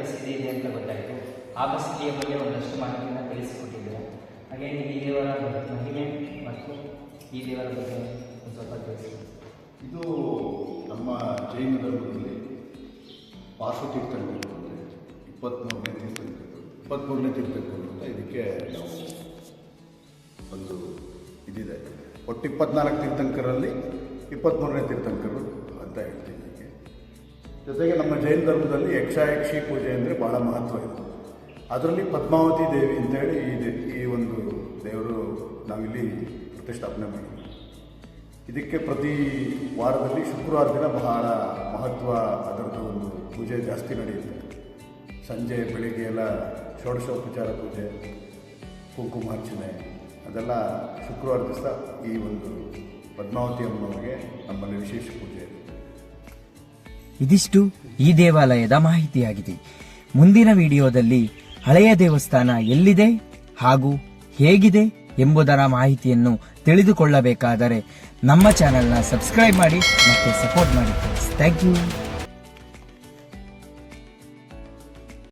ಪ್ರಸಿದ್ಧಿ ಇದೆ ಅಂತ ಗೊತ್ತಾಯಿತು. ಆ ಬಸ್ಸಿಗೆ ಬಗ್ಗೆ ಒಂದಷ್ಟು ಮಾಹಿತಿಯನ್ನು ತಿಳಿಸಿಕೊಟ್ಟಿದ್ದೀರಾ ಹಾಗೆ ಈ ದೇವರ ಮಹಿಮೆ ಮತ್ತು ಈ ದೇವರ ಬಗ್ಗೆ ಒಂದು ಸ್ವಲ್ಪ ತಿಳಿಸಿ ಇದು ನಮ್ಮ ಜೈನ ಧರ್ಮದಲ್ಲಿ ಪಾರ್ಶ್ವತೀರ್ಥಗಳು ಅಂದರೆ ಇಪ್ಪತ್ತ್ಮೂರನೇ ತೀರ್ಥಂಕರು ಇಪ್ಪತ್ತ್ಮೂರನೇ ತೀರ್ಥಂಕರು ಅಂತ ಇದಕ್ಕೆ ಒಂದು ಇದಿದೆ. ಒಟ್ಟು ಇಪ್ಪತ್ನಾಲ್ಕು ತೀರ್ಥಂಕರಲ್ಲಿ ಇಪ್ಪತ್ತ್ಮೂರನೇ ತೀರ್ಥಂಕರು ಜೊತೆಗೆ ನಮ್ಮ ಜೈನ ಧರ್ಮದಲ್ಲಿ ಯಕ್ಷಾಯಕ್ಷಿ ಪೂಜೆ ಅಂದರೆ ಭಾಳ ಮಹತ್ವ ಇದೆ ಅದರಲ್ಲಿ ಪದ್ಮಾವತಿ ದೇವಿ ಅಂತೇಳಿ ಈ ಈ ಒಂದು ದೇವರು ನಾವಿಲ್ಲಿ ಪ್ರತಿಷ್ಠಾಪನೆ ಮಾಡಿದ್ವಿ. ಇದಕ್ಕೆ ಪ್ರತಿ ವಾರದಲ್ಲಿ ಶುಕ್ರವಾರ ದಿನ ಬಹಳ ಮಹತ್ವ ಅದರದ್ದು ಒಂದು ಪೂಜೆ ಜಾಸ್ತಿ ನಡೆಯುತ್ತೆ. ಸಂಜೆ, ಬೆಳಿಗ್ಗೆ ಎಲ್ಲ ಷೋಡಶೋಪಚಾರ ಪೂಜೆ, ಕುಂಕುಮಾರ್ಚನೆ, ಅದೆಲ್ಲ ಶುಕ್ರವಾರ ದಿವಸ ಈ ಒಂದು ಪದ್ಮಾವತಿ ಅಮ್ಮನವರಿಗೆ ನಮ್ಮಲ್ಲಿ ವಿಶೇಷ ಪೂಜೆ. ಇದೆ ಇದಿಷ್ಟು ಈ ದೇವಾಲಯದ ಮಾಹಿತಿಯಾಗಿದೆ. ಮುಂದಿನ ವಿಡಿಯೋದಲ್ಲಿ ಹಳೆಯ ದೇವಸ್ಥಾನ ಎಲ್ಲಿದೆ ಹಾಗೂ ಹೇಗಿದೆ ಎಂಬುದರ ಮಾಹಿತಿಯನ್ನು ತಿಳಿದುಕೊಳ್ಳಬೇಕಾದರೆ ನಮ್ಮ ಚಾನೆಲ್ನ ಸಬ್ಸ್ಕ್ರೈಬ್ ಮಾಡಿ ಮತ್ತು ಸಪೋರ್ಟ್ ಮಾಡಿ ಥ್ಯಾಂಕ್ ಯು.